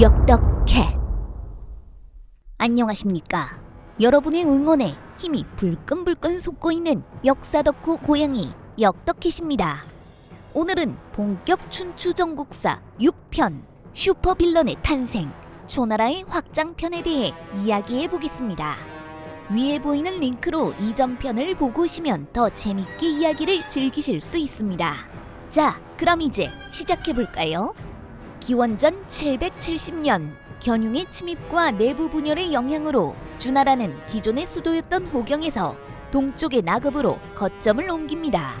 역덕캣 안녕하십니까. 여러분의 응원에 힘이 불끈불끈 솟고 있는 역사 덕후 고양이 역덕캣입니다. 오늘은 본격 춘추 전국사 6편 슈퍼빌런의 탄생 초나라의 확장편에 대해 이야기해 보겠습니다. 위에 보이는 링크로 이전 편을 보고 오시면 더 재밌게 이야기를 즐기실 수 있습니다. 자 그럼 이제 시작해 볼까요? 기원전 770년 견융의 침입과 내부 분열의 영향으로 주나라는 기존의 수도였던 호경에서 동쪽의 나급으로 거점을 옮깁니다.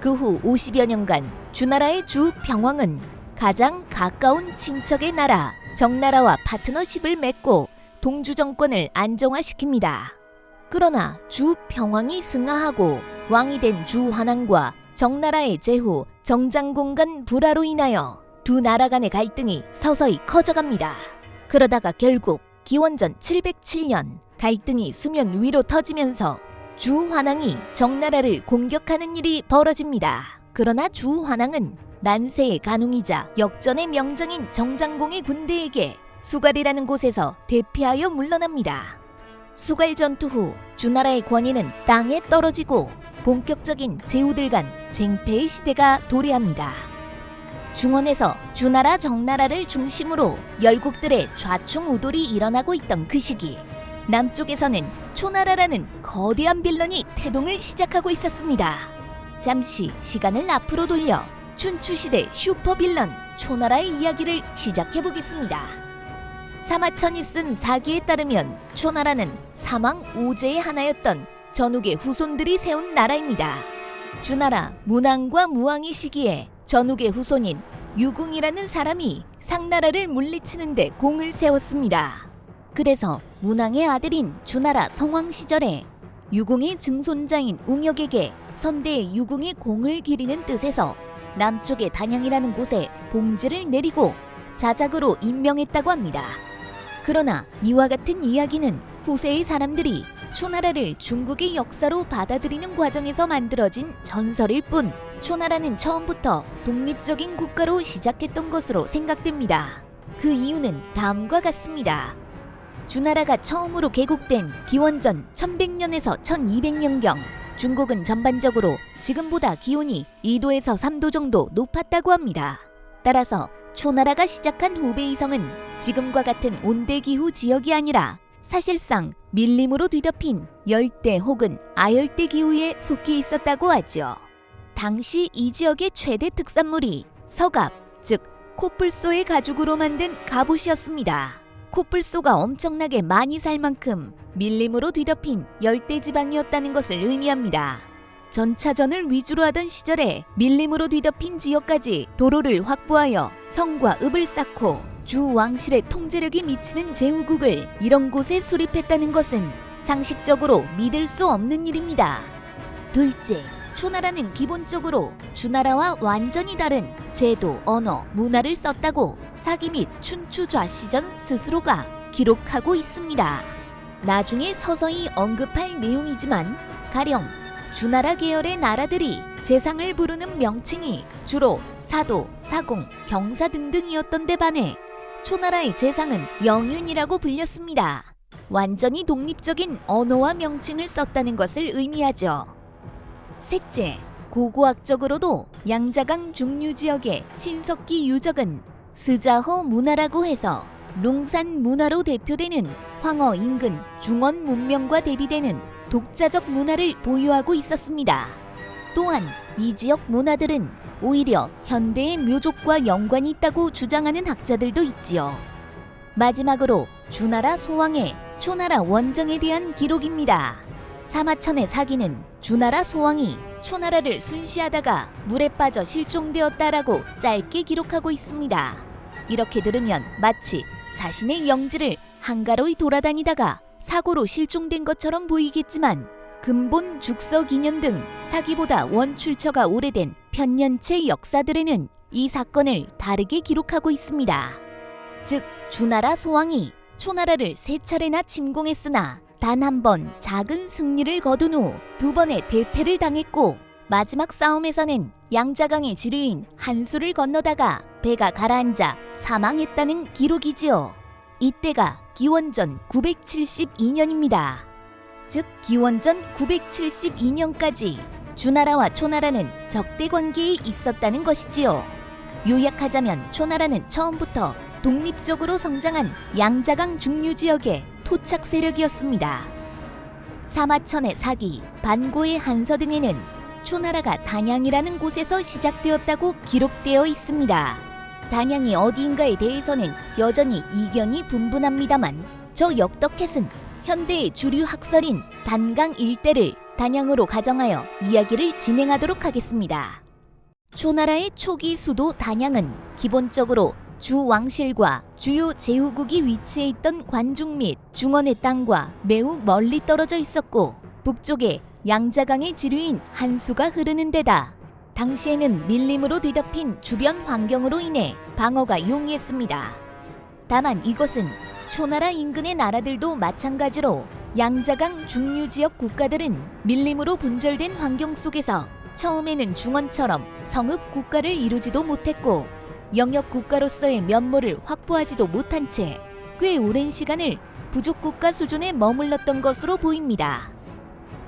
그 후 50여 년간 주나라의 주 병왕은 가장 가까운 친척의 나라 정나라와 파트너십을 맺고 동주 정권을 안정화시킵니다. 그러나 주 병왕이 승하하고 왕이 된 주 환왕과 정나라의 제후 정장공 간 불화로 인하여 두 나라 간의 갈등이 서서히 커져갑니다. 그러다가 결국 기원전 707년 갈등이 수면 위로 터지면서 주 환왕이 정나라를 공격하는 일이 벌어집니다. 그러나 주 환왕은 난세의 간웅이자 역전의 명장인 정장공의 군대에게 수갈이라는 곳에서 대피하여 물러납니다. 수갈 전투 후 주나라의 권위는 땅에 떨어지고 본격적인 제후들 간 쟁패의 시대가 도래합니다. 중원에서 주나라 정나라를 중심으로 열국들의 좌충우돌이 일어나고 있던 그 시기 남쪽에서는 초나라라는 거대한 빌런이 태동을 시작하고 있었습니다. 잠시 시간을 앞으로 돌려 춘추시대 슈퍼빌런 초나라의 이야기를 시작해 보겠습니다. 사마천이 쓴 사기에 따르면 초나라는 사망 오제의 하나였던 전욱의 후손들이 세운 나라입니다. 주나라 문왕과 무왕의 시기에 전욱의 후손인 유궁이라는 사람이 상나라를 물리치는데 공을 세웠습니다. 그래서 문왕의 아들인 주나라 성왕 시절에 유궁의 증손자인 웅역에게 선대의 유궁의 공을 기리는 뜻에서 남쪽의 단양이라는 곳에 봉지를 내리고 자작으로 임명했다고 합니다. 그러나 이와 같은 이야기는 후세의 사람들이 초나라를 중국의 역사로 받아들이는 과정에서 만들어진 전설일 뿐 초나라는 처음부터 독립적인 국가로 시작했던 것으로 생각됩니다. 그 이유는 다음과 같습니다. 주나라가 처음으로 개국된 기원전 1100년에서 1200년경 중국은 전반적으로 지금보다 기온이 2도에서 3도 정도 높았다고 합니다. 따라서 초나라가 시작한 후베이성은 지금과 같은 온대기후 지역이 아니라 사실상 밀림으로 뒤덮인 열대 혹은 아열대 기후에 속해 있었다고 하죠. 당시 이 지역의 최대 특산물이 서갑, 즉 코뿔소의 가죽으로 만든 갑옷이었습니다. 코뿔소가 엄청나게 많이 살 만큼 밀림으로 뒤덮인 열대 지방이었다는 것을 의미합니다. 전차전을 위주로 하던 시절에 밀림으로 뒤덮인 지역까지 도로를 확보하여 성과 읍을 쌓고 주 왕실의 통제력이 미치는 제후국을 이런 곳에 수립했다는 것은 상식적으로 믿을 수 없는 일입니다. 둘째, 초나라는 기본적으로 주나라와 완전히 다른 제도, 언어, 문화를 썼다고 사기 및 춘추 좌시전 스스로가 기록하고 있습니다. 나중에 서서히 언급할 내용이지만 가령 주나라 계열의 나라들이 재상을 부르는 명칭이 주로 사도, 사공, 경사 등등이었던 데 반해 초나라의 재상은 영윤이라고 불렸습니다. 완전히 독립적인 언어와 명칭을 썼다는 것을 의미하죠. 셋째, 고고학적으로도 양자강 중류 지역의 신석기 유적은 스자허 문화라고 해서 롱산 문화로 대표되는 황허 인근 중원 문명과 대비되는 독자적 문화를 보유하고 있었습니다. 또한 이 지역 문화들은 오히려 현대의 묘족과 연관이 있다고 주장하는 학자들도 있지요. 마지막으로 주나라 소왕의 초나라 원정에 대한 기록입니다. 사마천의 사기는 주나라 소왕이 초나라를 순시하다가 물에 빠져 실종되었다라고 짧게 기록하고 있습니다. 이렇게 들으면 마치 자신의 영지를 한가로이 돌아다니다가 사고로 실종된 것처럼 보이겠지만 근본 죽서 기년 등 사기보다 원출처가 오래된 편년체 역사들에는 이 사건을 다르게 기록하고 있습니다. 즉 주나라 소왕이 초나라를 세 차례나 침공했으나 단 한 번 작은 승리를 거둔 후 두 번의 대패를 당했고 마지막 싸움에서는 양자강의 지류인 한수를 건너다가 배가 가라앉아 사망했다는 기록이지요. 이때가 기원전 972년입니다. 즉 기원전 972년까지 주나라와 초나라는 적대 관계에 있었다는 것이지요. 요약하자면 초나라는 처음부터 독립적으로 성장한 양자강 중류 지역의 토착 세력이었습니다. 사마천의 사기, 반고의 한서 등에는 초나라가 단양이라는 곳에서 시작되었다고 기록되어 있습니다. 단양이 어디인가에 대해서는 여전히 이견이 분분합니다만 저 역덕햇은 현대의 주류 학설인 단강 일대를 단양으로 가정하여 이야기를 진행하도록 하겠습니다. 초나라의 초기 수도 단양은 기본적으로 주 왕실과 주요 제후국이 위치해 있던 관중 및 중원의 땅과 매우 멀리 떨어져 있었고 북쪽에 양자강의 지류인 한수가 흐르는 데다 당시에는 밀림으로 뒤덮인 주변 환경으로 인해 방어가 용이했습니다. 다만 이것은 초나라 인근의 나라들도 마찬가지로 양자강 중류 지역 국가들은 밀림으로 분절된 환경 속에서 처음에는 중원처럼 성읍 국가를 이루지도 못했고 영역 국가로서의 면모를 확보하지도 못한 채 꽤 오랜 시간을 부족 국가 수준에 머물렀던 것으로 보입니다.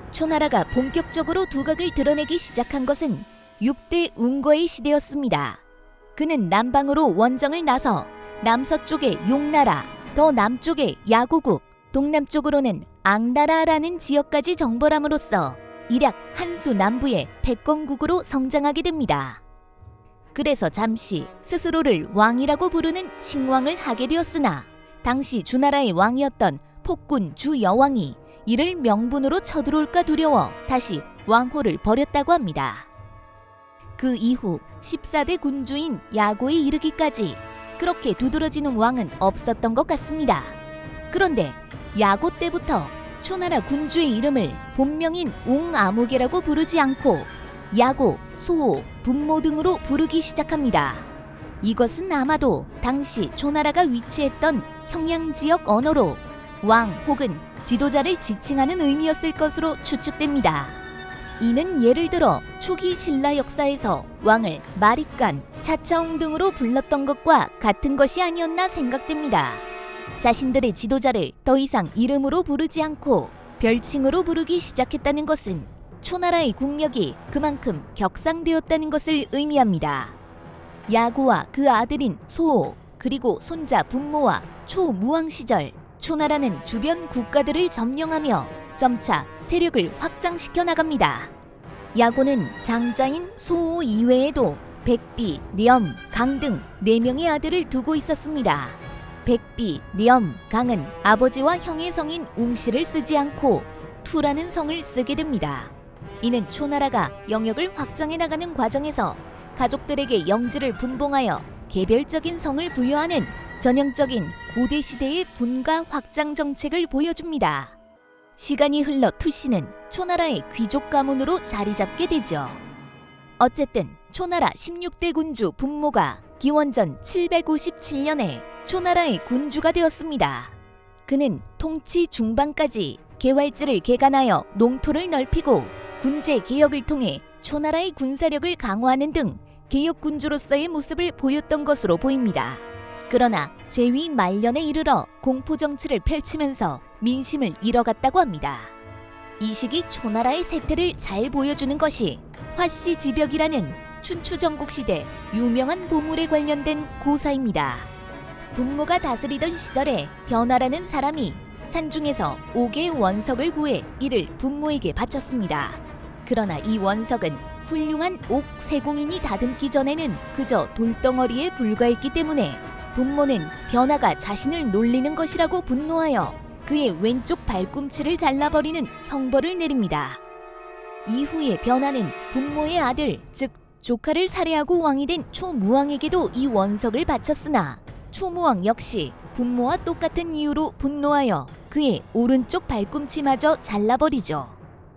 초나라가 본격적으로 두각을 드러내기 시작한 것은 6대 운거의 시대였습니다. 그는 남방으로 원정을 나서 남서쪽에 용나라, 더 남쪽에 야구국, 동남쪽으로는 앙나라라는 지역까지 정벌함으로써 일약 한수 남부의 패권국으로 성장하게 됩니다. 그래서 잠시 스스로를 왕이라고 부르는 칭왕을 하게 되었으나 당시 주나라의 왕이었던 폭군 주여왕이 이를 명분으로 쳐들어올까 두려워 다시 왕호를 버렸다고 합니다. 그 이후 14대 군주인 야고에 이르기까지 그렇게 두드러지는 왕은 없었던 것 같습니다. 그런데 야고 때부터 초나라 군주의 이름을 본명인 웅아무개라고 부르지 않고 야고, 소호, 분모 등으로 부르기 시작합니다. 이것은 아마도 당시 초나라가 위치했던 평양 지역 언어로 왕 혹은 지도자를 지칭하는 의미였을 것으로 추측됩니다. 이는 예를 들어 초기 신라 역사에서 왕을 마립간, 차차웅 등으로 불렀던 것과 같은 것이 아니었나 생각됩니다. 자신들의 지도자를 더 이상 이름으로 부르지 않고 별칭으로 부르기 시작했다는 것은 초나라의 국력이 그만큼 격상되었다는 것을 의미합니다. 야구와 그 아들인 소호 그리고 손자 분모와 초무왕 시절 초나라는 주변 국가들을 점령하며 점차 세력을 확장시켜 나갑니다. 야고는 장자인 소호 이외에도 백비, 렴, 강등 네명의 아들을 두고 있었습니다. 백비, 렴, 강은 아버지와 형의 성인 웅씨를 쓰지 않고 투라는 성을 쓰게 됩니다. 이는 초나라가 영역을 확장해 나가는 과정에서 가족들에게 영지를 분봉하여 개별적인 성을 부여하는 전형적인 고대 시대의 분가 확장 정책을 보여줍니다. 시간이 흘러 투씨는 초나라의 귀족 가문으로 자리 잡게 되죠. 어쨌든 초나라 16대 군주 분모가 기원전 757년에 초나라의 군주가 되었습니다. 그는 통치 중반까지 개활지를 개간하여 농토를 넓히고 군제 개혁을 통해 초나라의 군사력을 강화하는 등 개혁 군주로서의 모습을 보였던 것으로 보입니다. 그러나 제위 말년에 이르러 공포 정치를 펼치면서 민심을 잃어갔다고 합니다. 이 시기 초나라의 세태를 잘 보여주는 것이 화씨 지벽이라는 춘추 전국 시대 유명한 보물에 관련된 고사입니다. 분모가 다스리던 시절에 변화라는 사람이 산중에서 옥의 원석을 구해 이를 분모에게 바쳤습니다. 그러나 이 원석은 훌륭한 옥 세공인이 다듬기 전에는 그저 돌덩어리에 불과했기 때문에 분모는 변화가 자신을 놀리는 것이라고 분노하여 그의 왼쪽 발꿈치를 잘라버리는 형벌을 내립니다. 이후에 변화는 분모의 아들, 즉 조카를 살해하고 왕이 된 초무왕에게도 이 원석을 바쳤으나 초무왕 역시 분모와 똑같은 이유로 분노하여 그의 오른쪽 발꿈치마저 잘라버리죠.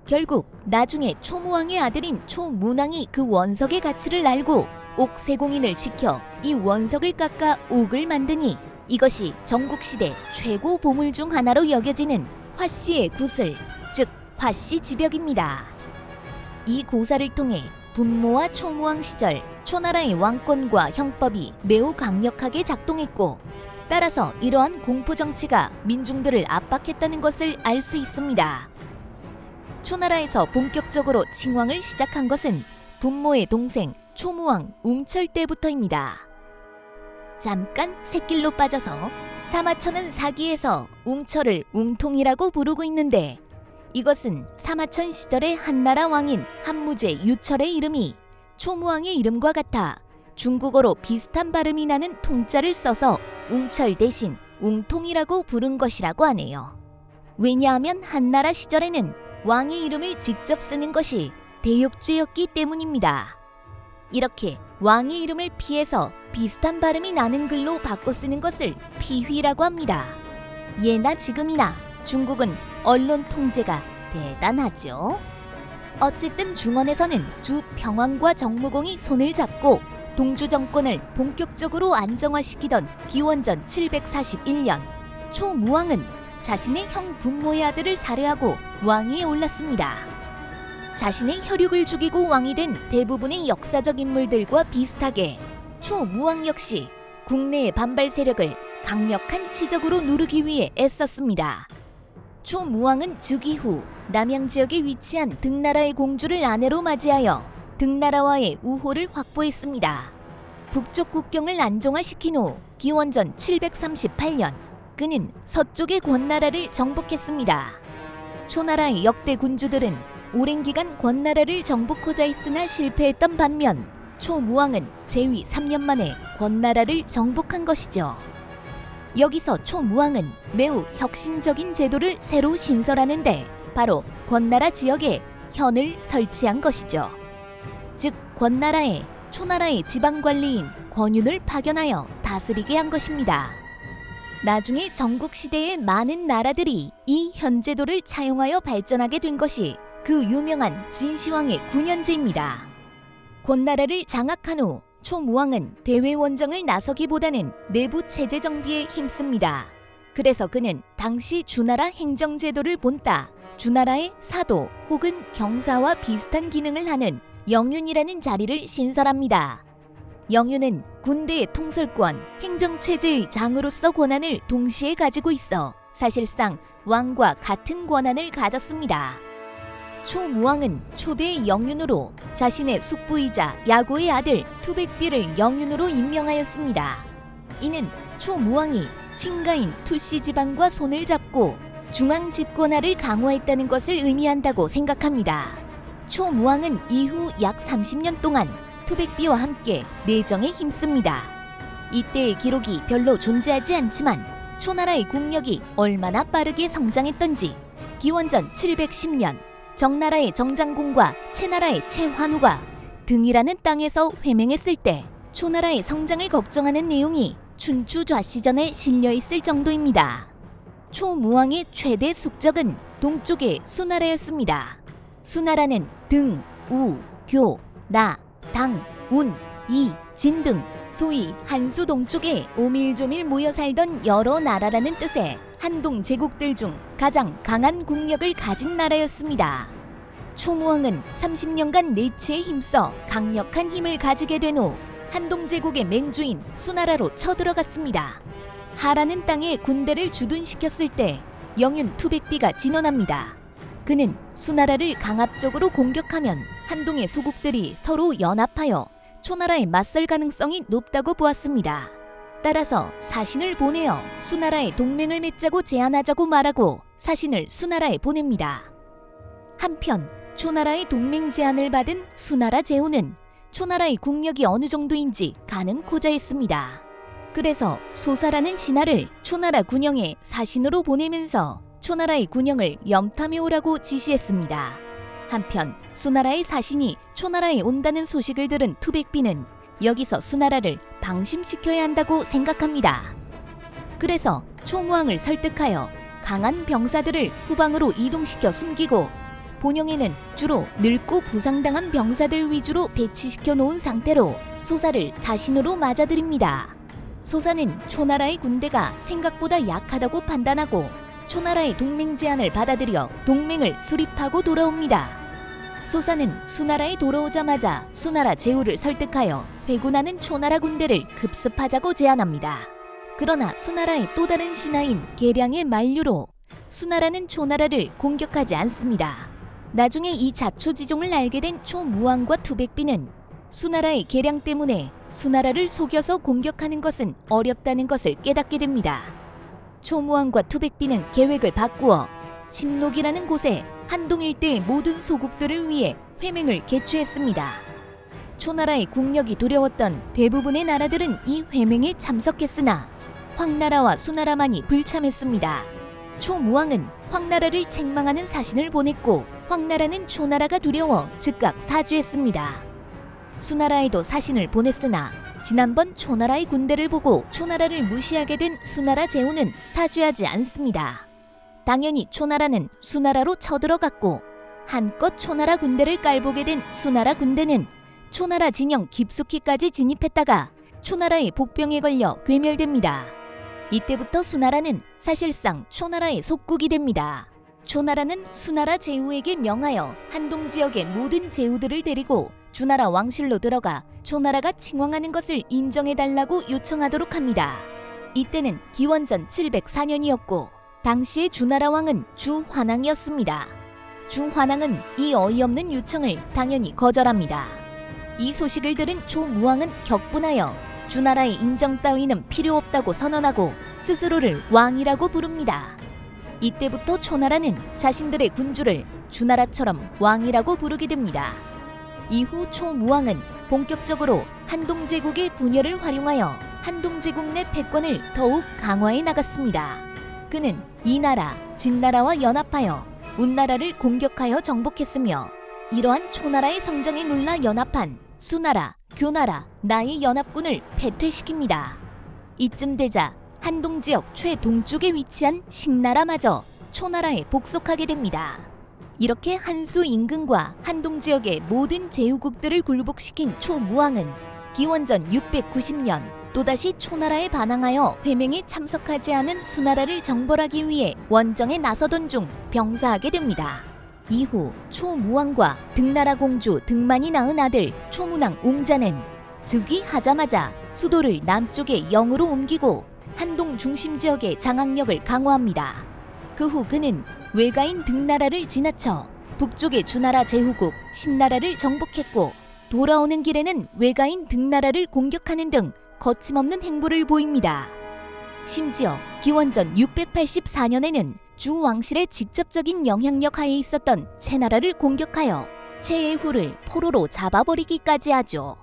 결국 나중에 초무왕의 아들인 초문왕이 그 원석의 가치를 알고 옥세공인을 시켜 이 원석을 깎아 옥을 만드니 이것이 전국시대 최고 보물 중 하나로 여겨지는 화씨의 구슬, 즉 화씨 지벽입니다. 이 고사를 통해 분모와 초무왕 시절 초나라의 왕권과 형법이 매우 강력하게 작동했고 따라서 이러한 공포 정치가 민중들을 압박했다는 것을 알 수 있습니다. 초나라에서 본격적으로 칭왕을 시작한 것은 분모의 동생 초무왕 웅철 때부터입니다. 잠깐 새길로 빠져서 사마천은 사기에서 웅철을 웅통이라고 부르고 있는데 이것은 사마천 시절의 한나라 왕인 한무제 유철의 이름이 초무왕의 이름과 같아 중국어로 비슷한 발음이 나는 통자를 써서 웅철 대신 웅통이라고 부른 것이라고 하네요. 왜냐하면 한나라 시절에는 왕의 이름을 직접 쓰는 것이 대욕죄였기 때문입니다. 이렇게 왕의 이름을 피해서 비슷한 발음이 나는 글로 바꿔 쓰는 것을 피휘라고 합니다. 예나 지금이나 중국은 언론 통제가 대단하죠. 어쨌든 중원에서는 주 평왕과 정무공이 손을 잡고 동주 정권을 본격적으로 안정화시키던 기원전 741년 초무왕은 자신의 형 분모의 아들을 살해하고 왕위에 올랐습니다. 자신의 혈육을 죽이고 왕이 된 대부분의 역사적 인물들과 비슷하게 초무왕 역시 국내의 반발 세력을 강력한 치적으로 누르기 위해 애썼습니다. 초무왕은 즉위 후 남양 지역에 위치한 등나라의 공주를 아내로 맞이하여 등나라와의 우호를 확보했습니다. 북쪽 국경을 안정화시킨 후 기원전 738년 그는 서쪽의 권나라를 정복했습니다. 초나라의 역대 군주들은 오랜 기간 권나라를 정복하자 했으나 실패했던 반면 초무왕은 재위 3년 만에 권나라를 정복한 것이죠. 여기서 초무왕은 매우 혁신적인 제도를 새로 신설하는데 바로 권나라 지역에 현을 설치한 것이죠. 즉 권나라에 초나라의 지방 관리인 권윤을 파견하여 다스리게 한 것입니다. 나중에 전국 시대의 많은 나라들이 이 현제도를 차용하여 발전하게 된 것이 그 유명한 진시황의 9년제입니다. 권나라를 장악한 후 초무왕은 대외 원정을 나서기보다는 내부 체제 정비에 힘씁니다. 그래서 그는 당시 주나라 행정제도를 본따 주나라의 사도 혹은 경사와 비슷한 기능을 하는 영윤이라는 자리를 신설합니다. 영윤은 군대의 통솔권, 행정체제의 장으로서 권한을 동시에 가지고 있어 사실상 왕과 같은 권한을 가졌습니다. 초무왕은 초대 영윤으로 자신의 숙부이자 야고의 아들 투백비를 영윤으로 임명하였습니다. 이는 초무왕이 친가인 투씨 지방과 손을 잡고 중앙 집권화를 강화했다는 것을 의미한다고 생각합니다. 초무왕은 이후 약 30년 동안 투백비와 함께 내정에 힘씁니다. 이때의 기록이 별로 존재하지 않지만 초나라의 국력이 얼마나 빠르게 성장했던지 기원전 710년 정나라의 정장군과 채나라의 채환우가 등이라는 땅에서 회맹했을 때 초나라의 성장을 걱정하는 내용이 춘추 좌시전에 실려 있을 정도입니다. 초무왕의 최대 숙적은 동쪽의 수나라였습니다. 수나라는 등, 우, 교, 나, 당, 운, 이, 진 등 소위 한수 동쪽에 오밀조밀 모여 살던 여러 나라라는 뜻의 한동 제국들 중 가장 강한 국력을 가진 나라였습니다. 초무왕은 30년간 내치에 힘써 강력한 힘을 가지게 된 후 한동 제국의 맹주인 수나라로 쳐들어갔습니다. 하라는 땅에 군대를 주둔시켰을 때 영윤 투백비가 진언합니다. 그는 수나라를 강압적으로 공격하면 한동의 소국들이 서로 연합하여 초나라에 맞설 가능성이 높다고 보았습니다. 따라서 사신을 보내어 수나라에 동맹을 맺자고 제안하자고 말하고 사신을 수나라에 보냅니다. 한편 초나라의 동맹 제안을 받은 수나라 제후는 초나라의 국력이 어느 정도인지 가늠코자 했습니다. 그래서 소사라는 신하를 초나라 군영에 사신으로 보내면서 초나라의 군영을 염탐해 오라고 지시했습니다. 한편 수나라의 사신이 초나라에 온다는 소식을 들은 투백비는 여기서 수나라를 방심시켜야 한다고 생각합니다. 그래서 총무왕을 설득하여 강한 병사들을 후방으로 이동시켜 숨기고 본영에는 주로 늙고 부상당한 병사들 위주로 배치시켜 놓은 상태로 소사를 사신으로 맞아들입니다. 소사는 초나라의 군대가 생각보다 약하다고 판단하고 초나라의 동맹 제안을 받아들여 동맹을 수립하고 돌아옵니다. 소사는 수나라에 돌아오자마자 수나라 제후를 설득하여 회군하는 초나라 군대를 급습하자고 제안합니다. 그러나 수나라의 또 다른 신하인 계량의 만류로 수나라는 초나라를 공격하지 않습니다. 나중에 이 자초지종을 알게 된 초무왕과 투백비는 수나라의 계량 때문에 수나라를 속여서 공격하는 것은 어렵다는 것을 깨닫게 됩니다. 초무왕과 투백비는 계획을 바꾸어 침록이라는 곳에 한동 일대의 모든 소국들을 위해 회맹을 개최했습니다. 초나라의 국력이 두려웠던 대부분의 나라들은 이 회맹에 참석했으나 황나라와 수나라만이 불참했습니다. 초무왕은 황나라를 책망하는 사신을 보냈고 황나라는 초나라가 두려워 즉각 사주했습니다. 수나라에도 사신을 보냈으나 지난번 초나라의 군대를 보고 초나라를 무시하게 된 수나라 제후는 사주하지 않습니다. 당연히 초나라는 수나라로 쳐들어갔고 한껏 초나라 군대를 깔보게 된 수나라 군대는 초나라 진영 깊숙이까지 진입했다가 초나라의 복병에 걸려 괴멸됩니다. 이때부터 수나라는 사실상 초나라의 속국이 됩니다. 초나라는 수나라 제후에게 명하여 한동 지역의 모든 제후들을 데리고 주나라 왕실로 들어가 초나라가 칭왕하는 것을 인정해달라고 요청하도록 합니다. 이때는 기원전 704년이었고 당시의 주나라 왕은 주환왕이었습니다. 주환왕은 이 어이없는 요청을 당연히 거절합니다. 이 소식을 들은 조무왕은 격분하여 주나라의 인정 따위는 필요 없다고 선언하고 스스로를 왕이라고 부릅니다. 이때부터 초나라는 자신들의 군주를 주나라처럼 왕이라고 부르게 됩니다. 이후 초무왕은 본격적으로 한동제국의 분열을 활용하여 한동제국 내 패권을 더욱 강화해 나갔습니다. 그는 이 나라, 진나라와 연합하여 운나라를 공격하여 정복했으며 이러한 초나라의 성장에 놀라 연합한 수나라, 교나라, 나의 연합군을 패퇴시킵니다. 이쯤 되자 한동 지역 최동쪽에 위치한 신나라마저 초나라에 복속하게 됩니다. 이렇게 한수 인근과 한동 지역의 모든 제후국들을 굴복시킨 초무왕은 기원전 690년 또다시 초나라에 반항하여 회맹에 참석하지 않은 수나라를 정벌하기 위해 원정에 나서던 중 병사하게 됩니다. 이후 초무왕과 등나라 공주 등만이 낳은 아들 초문왕 웅자는 즉위하자마자 수도를 남쪽의 영으로 옮기고 한동 중심 지역의 장악력을 강화합니다. 그 후 그는 외가인 등나라를 지나쳐 북쪽의 주나라 제후국 신나라를 정복했고 돌아오는 길에는 외가인 등나라를 공격하는 등 거침없는 행보를 보입니다. 심지어 기원전 684년에는 주 왕실의 직접적인 영향력 하에 있었던 채나라를 공격하여 채에후를 포로로 잡아버리기까지 하죠.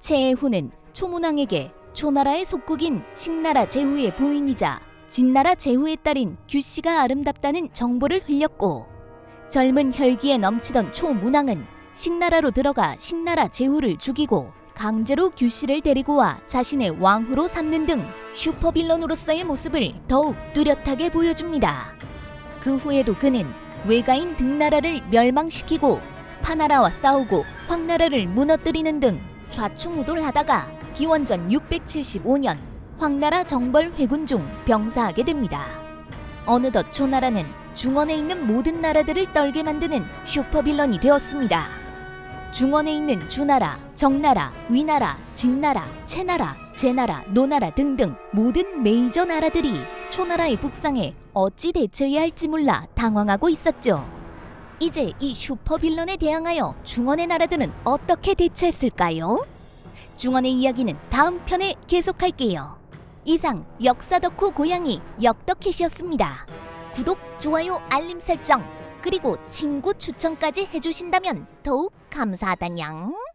채에후는 초문왕에게 초나라의 속국인 식나라 제후의 부인이자 진나라 제후의 딸인 규씨가 아름답다는 정보를 흘렸고 젊은 혈기에 넘치던 초문왕은 식나라로 들어가 식나라 제후를 죽이고 강제로 규씨를 데리고 와 자신의 왕후로 삼는 등 슈퍼빌런으로서의 모습을 더욱 뚜렷하게 보여줍니다. 그 후에도 그는 외가인 등나라를 멸망시키고 파나라와 싸우고 황나라를 무너뜨리는 등 좌충우돌하다가 기원전 675년 황나라 정벌 회군 중 병사하게 됩니다. 어느덧 초나라는 중원에 있는 모든 나라들을 떨게 만드는 슈퍼빌런이 되었습니다. 중원에 있는 주나라, 정나라, 위나라, 진나라, 채나라, 제나라, 노나라 등등 모든 메이저 나라들이 초나라의 북상에 어찌 대처해야 할지 몰라 당황하고 있었죠. 이제 이 슈퍼빌런에 대항하여 중원의 나라들은 어떻게 대처했을까요? 중원의 이야기는 다음 편에 계속할게요. 이상 역사 덕후 고양이 역덕캣이었습니다. 구독, 좋아요, 알림 설정, 그리고 친구 추천까지 해주신다면 더욱 감사하다냥.